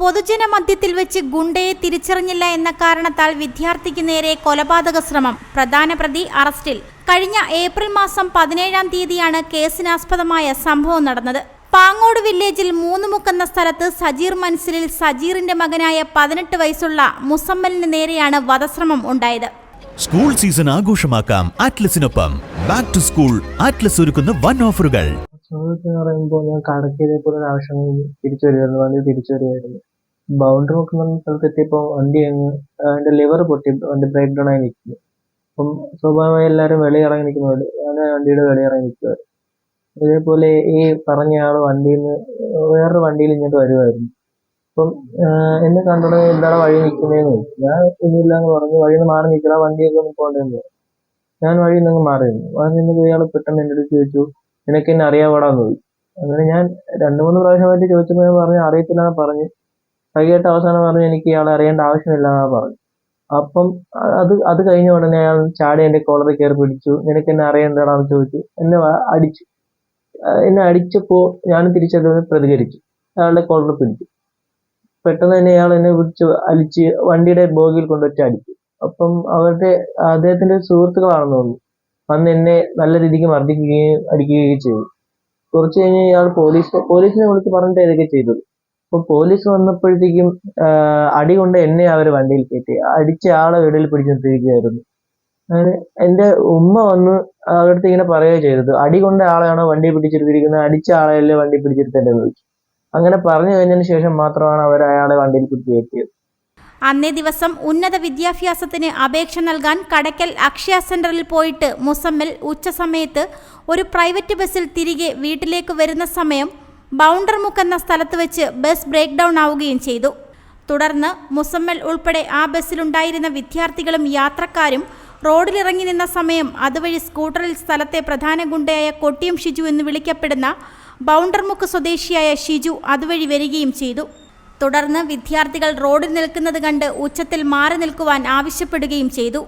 പൊതുജന മധ്യത്തിൽ വെച്ച് ഗുണ്ടയെ തിരിച്ചറിഞ്ഞില്ല എന്ന കാരണത്താൽ വിദ്യാർത്ഥിക്ക് നേരെ കൊലപാതക ശ്രമം. പ്രധാന പ്രതി അറസ്റ്റിൽ. കഴിഞ്ഞ ഏപ്രിൽ മാസം പതിനേഴാം തീയതിയാണ് കേസിനാസ്പദമായ സംഭവം നടന്നത്. പാങ്ങോട് വില്ലേജിൽ മൂന്നുമുക്കെന്ന സ്ഥലത്ത് സജീർ മൻസിലിൽ സജീറിന്റെ മകനായ പതിനെട്ട് വയസ്സുള്ള മുസമ്മലിന് നേരെയാണ് വധശ്രമം ഉണ്ടായത്. സ്കൂൾ സീസൺ ആഘോഷമാക്കാം. ആറ്റ്ലസിനൊപ്പം ബാക്ക് ടു സ്കൂൾ. ആറ്റ്ലസ് ഒരുക്കുന്ന വൺ ഓഫറുകൾ. സുഹൃത്ത് എന്ന് പറയുമ്പോൾ ഞാൻ കടക്കിയതേപോലെ ഒരു ആവശ്യം തിരിച്ചു വരുമായിരുന്നു വണ്ടി തിരിച്ചു വരുമായിരുന്നു ബൗണ്ടറി നോക്കുന്ന സ്ഥലത്ത് എത്തിയപ്പോൾ വണ്ടി അങ്ങ് അതിന്റെ ലിവർ പൊട്ടി വണ്ടി ബ്രേക്ക് ഡൗൺ ആയി നിൽക്കുന്നു. അപ്പം സ്വാഭാവികമായി എല്ലാവരും വെളിയിറങ്ങി ഇറങ്ങി ഞാൻ വണ്ടിയുടെ വെളിയിറങ്ങി നിൽക്കുമായിരുന്നു ഇതേപോലെ ഈ പറഞ്ഞ ആൾ വണ്ടിയിൽ നിന്ന് വേറൊരു വണ്ടിയിൽ ഇങ്ങോട്ട് വരുമായിരുന്നു അപ്പം എന്നെ കണ്ടോടെ എന്താണ് വഴി നിൽക്കുന്നതെന്ന് ഞാൻ ഒന്നുമില്ല എന്ന് പറഞ്ഞു. വഴിയിൽ നിന്ന് മാറി നിൽക്കുക വണ്ടിയൊക്കെ ഒന്ന് പോകേണ്ടതെന്ന് ഞാൻ വഴിയിൽ നിന്ന് മാറി നിന്നു മാറി ഇയാൾ പെട്ടെന്ന് എന്റെ അടുത്ത് ചോദിച്ചു നിനക്ക് എന്നെ അറിയാവടാന്ന് ചോദിച്ചു. അങ്ങനെ ഞാൻ രണ്ട് മൂന്ന് പ്രാവശ്യമായിട്ട് ചോദിച്ചപ്പോൾ ഞാൻ പറഞ്ഞു അറിയത്തില്ല എന്ന് പറഞ്ഞ്. വൈകിട്ട് അവസാനം പറഞ്ഞു എനിക്ക് ഇയാളെ അറിയേണ്ട ആവശ്യമില്ല എന്നാ പറഞ്ഞു. അപ്പം അത് അത് കഴിഞ്ഞ ഉടനെ അയാൾ ചാടി എന്റെ കോളറിൽ കയറി പിടിച്ചു. നിനക്ക് എന്നെ അറിയേണ്ടതാണെന്ന് ചോദിച്ചു. എന്നെ അടിച്ചു. എന്നെ അടിച്ചപ്പോൾ ഞാൻ തിരിച്ചത് പ്രതികരിച്ചു. അയാളുടെ കോളറിൽ പിടിച്ചു. പെട്ടെന്ന് തന്നെ അയാൾ എന്നെ പിടിച്ച് അലിച്ച് വണ്ടിയുടെ ബോഗിൽ കൊണ്ടുവച്ച് അടിച്ചു. അപ്പം അവരുടെ അദ്ദേഹത്തിന്റെ സുഹൃത്തുക്കളാണെന്ന് തോന്നുന്നു വന്ന് എന്നെ നല്ല രീതിക്ക് മർദ്ദിക്കുകയും അടിക്കുകയും ചെയ്തു. കുറച്ച് കഴിഞ്ഞ് ഇയാൾ പോലീസ് പോലീസിനെ വിളിച്ച് പറഞ്ഞിട്ട് ഇതൊക്കെ ചെയ്തത് അപ്പൊ പോലീസ് വന്നപ്പോഴത്തേക്കും അടി കൊണ്ട് എന്നെ അവർ വണ്ടിയിൽ കയറ്റി. അടിച്ച ആളെ വീടിൽ പിടിച്ച് നിർത്തിയിരിക്കുകയായിരുന്നു. അങ്ങനെ എന്റെ ഉമ്മ വന്ന് അവരുടെ ഇങ്ങനെ പറയുകയോ ചെയ്തത് അടി കൊണ്ട ആളെയാണോ വണ്ടി പിടിച്ചെടുത്തിരിക്കുന്നത് അടിച്ച ആളെയല്ലേ വണ്ടി പിടിച്ചെടുത്തേണ്ടത് അങ്ങനെ പറഞ്ഞു കഴിഞ്ഞതിന് ശേഷം മാത്രമാണ് അവർ അയാളെ വണ്ടിയിൽ പിടിച്ച് കയറ്റിയത്. അന്നേ ദിവസം ഉന്നത വിദ്യാഭ്യാസത്തിന് അപേക്ഷ നൽകാൻ കടയ്ക്കൽ അക്ഷയ സെന്ററിൽ പോയിട്ട് മുസമ്മൽ ഉച്ചസമയത്ത് ഒരു പ്രൈവറ്റ് ബസ്സിൽ തിരികെ വീട്ടിലേക്ക് വരുന്ന സമയം ബൗണ്ടർമുക്ക് എന്ന സ്ഥലത്ത് വെച്ച് ബസ് ബ്രേക്ക് ഡൗൺ ആവുകയും ചെയ്തു. തുടർന്ന് മുസമ്മൽ ഉൾപ്പെടെ ആ ബസ്സിലുണ്ടായിരുന്ന വിദ്യാർത്ഥികളും യാത്രക്കാരും റോഡിലിറങ്ങി നിന്ന സമയം അതുവഴി സ്കൂട്ടറിൽ സ്ഥലത്തെ പ്രധാന ഗുണ്ടയായ കൊട്ടിയം ഷിജു എന്ന് വിളിക്കപ്പെടുന്ന ബൗണ്ടർമുക്ക് സ്വദേശിയായ ഷിജു അതുവഴി വരികയും ചെയ്തു. തുടർന്ന് വിദ്യാർത്ഥികൾ റോഡിൽ നിൽക്കുന്നത് കണ്ട് ഉച്ചത്തിൽ മാറി നിൽക്കുവാൻ ആവശ്യപ്പെടുകയും ചെയ്തു.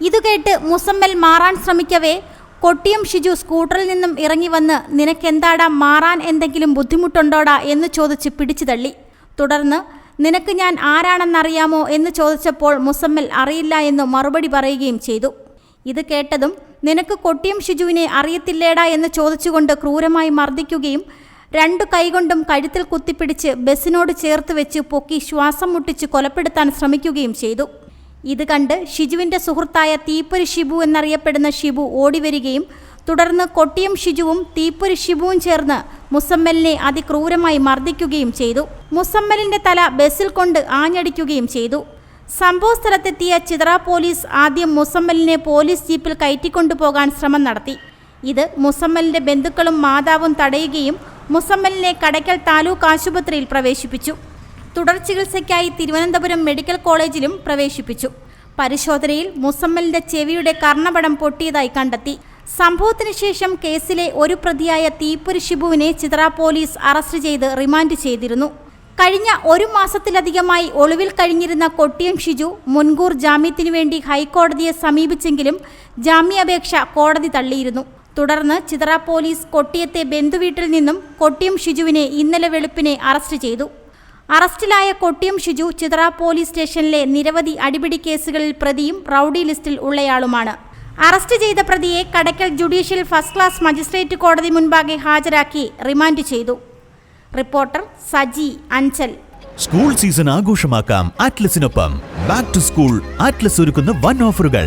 ഇതുകേട്ട് മുസമ്മൽ മാറാൻ ശ്രമിക്കവേ കൊട്ടിയം ഷിജു സ്കൂട്ടറിൽ നിന്നും ഇറങ്ങി വന്ന് നിനക്കെന്താടാ മാറാൻ എന്തെങ്കിലും ബുദ്ധിമുട്ടുണ്ടോടാ? എന്ന് ചോദിച്ച് പിടിച്ചു തള്ളി. തുടർന്ന് നിനക്ക് ഞാൻ ആരാണെന്നറിയാമോ? എന്ന് ചോദിച്ചപ്പോൾ മുസമ്മൽ അറിയില്ല എന്ന് മറുപടി പറയുകയും ചെയ്തു. ഇത് കേട്ടതും നിനക്ക് കൊട്ടിയം ഷിജുവിനെ അറിയത്തില്ലേടാ? എന്ന് ചോദിച്ചുകൊണ്ട് ക്രൂരമായി മർദ്ദിക്കുകയും രണ്ടു കൈകൊണ്ടും കഴുത്തിൽ കുത്തിപ്പിടിച്ച് ബസ്സിനോട് ചേർത്ത് വെച്ച് പൊക്കി ശ്വാസം മുട്ടിച്ച് കൊലപ്പെടുത്താൻ ശ്രമിക്കുകയും ചെയ്തു. ഇത് കണ്ട് ഷിജുവിന്റെ സുഹൃത്തായ തീപ്പൊരി ഷിബു എന്നറിയപ്പെടുന്ന ഷിബു ഓടിവരികയും തുടർന്ന് കൊട്ടിയം ഷിജുവും തീപ്പൊരി ഷിബുവും ചേർന്ന് മുസമ്മലിനെ അതിക്രൂരമായി മർദ്ദിക്കുകയും ചെയ്തു. മുസമ്മലിന്റെ തല ബസ്സിൽ കൊണ്ട് ആഞ്ഞടിക്കുകയും ചെയ്തു. സംഭവ സ്ഥലത്തെത്തിയ ചിത്ര പോലീസ് ആദ്യം മുസമ്മലിനെ പോലീസ് ജീപ്പിൽ കയറ്റിക്കൊണ്ടുപോകാൻ ശ്രമം നടത്തി. ഇത് മുസമ്മലിന്റെ ബന്ധുക്കളും മാതാവും തടയുകയും മുസമ്മലിനെ കടയ്ക്കൽ താലൂക്ക് ആശുപത്രിയിൽ പ്രവേശിപ്പിച്ചു. തുടർ ചികിത്സയ്ക്കായി തിരുവനന്തപുരം മെഡിക്കൽ കോളേജിലും പ്രവേശിപ്പിച്ചു. പരിശോധനയിൽ മുസമ്മലിന്റെ ചെവിയുടെ കർണപടം പൊട്ടിയതായി കണ്ടെത്തി. സംഭവത്തിന് ശേഷം കേസിലെ ഒരു പ്രതിയായ തീപ്പൊരി ഷിബുവിനെ ചിത്ര പോലീസ് അറസ്റ്റ് ചെയ്ത് റിമാൻഡ് ചെയ്തിരുന്നു. കഴിഞ്ഞ ഒരു മാസത്തിലധികമായി ഒളിവിൽ കഴിഞ്ഞിരുന്ന കൊട്ടിയം ഷിജു മുൻകൂർ ജാമ്യത്തിനു വേണ്ടി ഹൈക്കോടതിയെ സമീപിച്ചെങ്കിലും ജാമ്യാപേക്ഷ കോടതി തള്ളിയിരുന്നു. തുടർന്ന് ചിത്ര പോലീസ് കൊട്ടിയത്തെ ബന്ധുവീട്ടിൽ നിന്നും കൊട്ടിയം ഷിജുവിനെ ഇന്നലെ വെളുപ്പിനെ അറസ്റ്റ് ചെയ്തു. അറസ്റ്റിലായ കൊട്ടിയം ഷിജു ചിത്ര പോലീസ് സ്റ്റേഷനിലെ നിരവധി അടിപിടി കേസുകളിൽ പ്രതിയും റൌഡി ലിസ്റ്റിൽ ഉള്ളയാളുമാണ്. അറസ്റ്റ് ചെയ്ത പ്രതിയെ Kadakkal judicial first class magistrate കോടതി മുൻപാകെ ഹാജരാക്കി റിമാൻഡ് ചെയ്തു. Reporter Saji Anchal. School season ആഘോഷമാക്കാം. ആറ്റ്ലസിനൊപ്പം ബാക്ക് ടു സ്കൂൾ ആറ്റ്ലസ് ഒരുക്കുന്ന വൺ ഓഫറുകൾ.